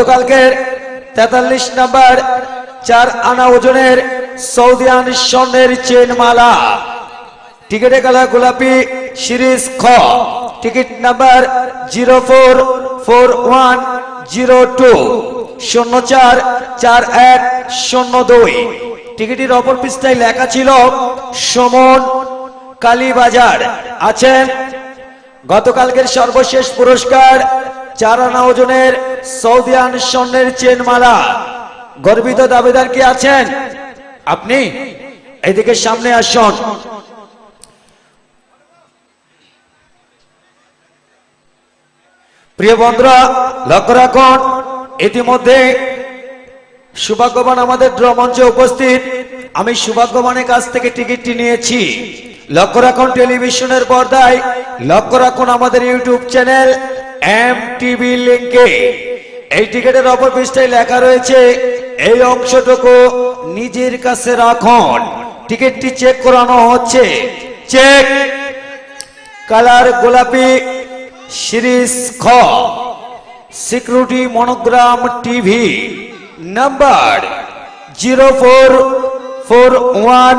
গতকালকের তেতাল্লিশ নাম্বার চার আনা ওজনের সৌদিয়ান স্বর্ণের চেন মালা টিকিটে কালা গোলাপি সিরিজ খ। Ticket number zero four four one zero two শূন্য চার চার এক শূন্য দুই। টিকিটের অপর পৃষ্ঠায় লেখা ছিল, সমন কালীবাজার। আছেন গতকালকের সর্বশেষ পুরস্কার চার আনা ওজনের সৌদিয়ান স্বর্ণের চেনমালা। গর্বিত দাবিদার কি আছেন? আপনি এদিকে সামনে আসুন। প্রিয় বন্ধুরা, লক্ষ্য রাখুন, ইতিমধ্যে সৌভাগ্যবান আমাদের ড্র মঞ্চে উপস্থিত। আমি সৌভাগ্যবানের কাছ থেকে টিকিটটি নিয়েছি। লক্ষ্য রাখুন, টেলিভিশনের পর্দায় লক্ষ্য রাখুন আমাদের ইউটিউব চ্যানেল। এম টিভি লিঙ্কে এই টিকিটের অপর পৃষ্ঠায় লেখা রয়েছে, এই অংশটুকু নিজের কাছে রাখুন। টিকিটটি চেক করানো হচ্ছে। চেক। কালার গোলাপি, সিরিজ খ। Security monogram TV number zero four four one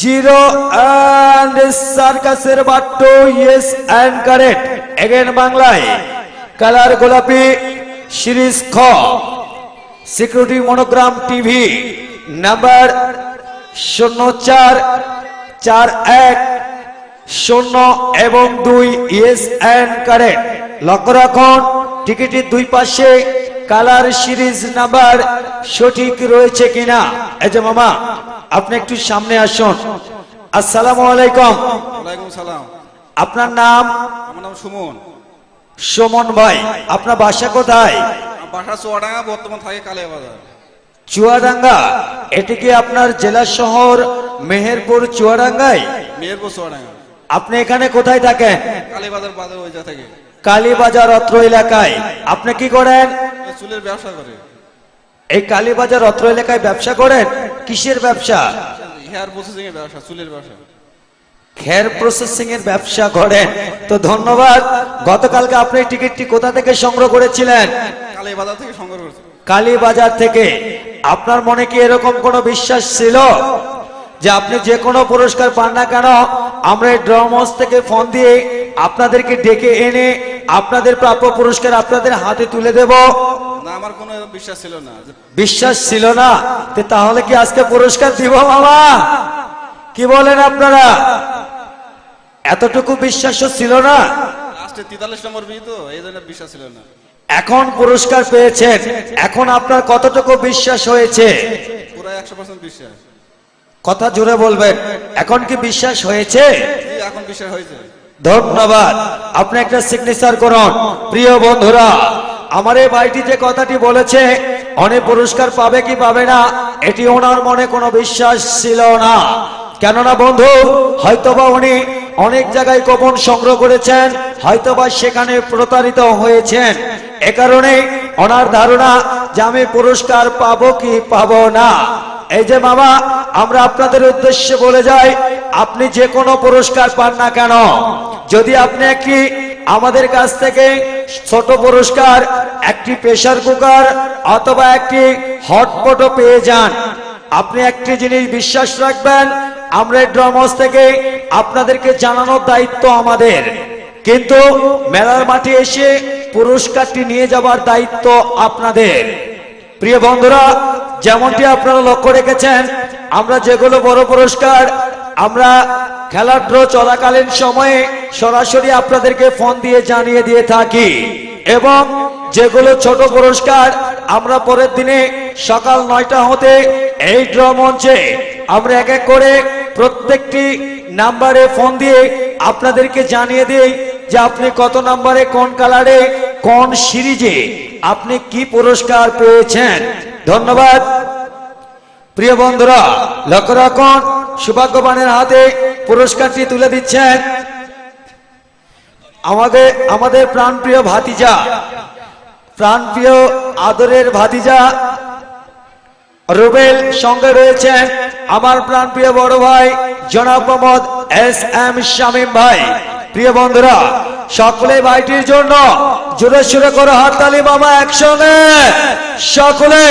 zero and সার্কাসের বাট্টো ইয়েস অ্যান্ড কারেক্ট এগেন বাংলায়, কালার গোলাপি, সিরিজ খ সিকিউরিটি মনোগ্রাম টিভি নাম্বার শূন্য চার চার এক, শূন্য এবং দুই ইয়েস অ্যান্ড কারেন্ট লক্ষ্য রাখুন, টিকিটের দুই পাশে কালার সিরিজ নাম্বার সঠিক রয়েছে কিনা। এই যে মামা, আপনি একটু সামনে আসুন। আসসালামু আলাইকুম। ওয়ালাইকুম সালাম। আপনার নাম? আমার নাম সুমন। সুমন ভাই আপনার বাসা কোথায়? বাসা চুয়াডাঙ্গা বর্তমান থাকে কালিয়া বাজার। চুয়াডাঙ্গা? এটি কি আপনার জেলা শহর মেহেরপুর চুয়াডাঙ্গায়? মেহেরপুর চুয়াডাঙ্গা। আপনি এখানে কোথায় থাকেন? কালীয়া বাজার ওই যা থেকে। কালীবাজার অত্র এলাকায়। আপনি কি করেন? চুলের ব্যবসা করে। এই কালীবাজার অত্র এলাকায় ব্যবসা করেন? কিসের ব্যবসা? হেয়ার প্রসেসিং এর ব্যবসা চুলের ব্যবসা। খের প্রসেসিং এর ব্যবসা করেন। তো ধন্যবাদ। গতকালকে আপনি টিকিটটি কোথা থেকে সংগ্রহ করেছিলেন? কালীয়া বাজার থেকে সংগ্রহ করছে। কালীবাজার থেকে। আপনার মনে কি এরকম কোনো বিশ্বাস ছিল? যে আপনি যে কোনো পুরস্কার পান না কেন আমরা এই ড্রমস থেকে ফোন দিয়ে আপনাদেরকে ডেকে এনে আপনাদের প্রাপ্য পুরস্কার আপনাদের হাতে তুলে দেব? না আমার কোনো বিশ্বাস ছিল না। বিশ্বাস ছিল না? তাহলে কি আজকে পুরস্কার দিব বাবা কি বলেন আপনারা? এতটুকু বিশ্বাসও ছিল না। লাস্টে তেতাল্লিশ নম্বর বিয়ে তো এই জন্য বিশ্বাস ছিল না। এখন পুরস্কার পেয়েছেন। এখন আপনার কতটুকু বিশ্বাস হয়েছে? পুরো একশো পার্সেন্ট বিশ্বাস। কথা জুড়ে বলবেন। এখন কি বিশ্বাস হয়েছে? জি, এখন বিশ্বাস হয়েছে। ধন্যবাদ। আপনি একটা সিগনেচার করুন। প্রিয় বন্ধুরা আমার এই ভাইটি যে কথাটি বলেছে অনেক পুরস্কার পাবে কি পাবে না? এটি ওনার মনে কোনো বিশ্বাস ছিল না। কেননা বন্ধু হয়তোবা উনি অনেক জায়গায় গোপন সংগ্রহ করেছেন, হয়তোবা সেখানে প্রতারিত হয়েছেন। এ কারণে ওনার ধারণা যে আমি পুরস্কার পাবো কি পাবো না। এই যে মামা, আমরা আপনাদের উদ্দেশ্যে বলে যাই, আপনি যে কোনো পুরস্কার পান না কেন? যদি আপনি একটি আমাদের কাছ থেকে ছোট পুরস্কার, একটি প্রেসার কুকার অথবা একটি হটপটও পেয়ে যান। আপনি একটি জিনিস বিশ্বাস রাখবেন, আমরা ড্রমস থেকে আপনাদেরকে জানানোর দায়িত্ব আমাদের। কিন্তু মেলার মাঠে এসে পুরস্কারটি নিয়ে যাবার দায়িত্ব আপনাদের। প্রিয় বন্ধুরা, যেমনটি আপনারা লক্ষ্য রেখেছেন, আমরা যেগুলো বড় পুরস্কার, আমরা খেলার ড্র চলাকালীন সময়ে সরাসরি আপনাদেরকে ফোন দিয়ে জানিয়ে দিয়ে থাকি। এবং যেগুলো ছোট পুরস্কার, আমরা পরের দিনে সকাল নয়টা হতে এই ড্র মঞ্চে আমরা এক এক করে প্রত্যেকটি নাম্বারে ফোন দিয়ে আপনাদেরকে জানিয়ে দিই যে আপনি কত নাম্বারে, কোন কালারে, কোন সিরিজে আপনি কি পুরস্কার পেয়েছেন। ধন্যবাদ। প্রিয় বন্ধুরা, লক্ষ্য রাখুন, সৌভাগ্যবানের হাতে পুরস্কারটি তুলে দিচ্ছেন আমাদের আমাদের প্রাণপ্রিয় ভাতিজা, প্রাণপ্রিয় আদরের ভাতিজা রুবেল সঙ্গে রয়েছেন আমার প্রাণ প্রিয় বড় ভাই জনাব মোহাম্মদ এস এম শামীম ভাই। প্রিয় বন্ধুরা, সকলে ভাইটির জন্য জোরে সুরে করে হাততালি মামা একসঙ্গে। সকলে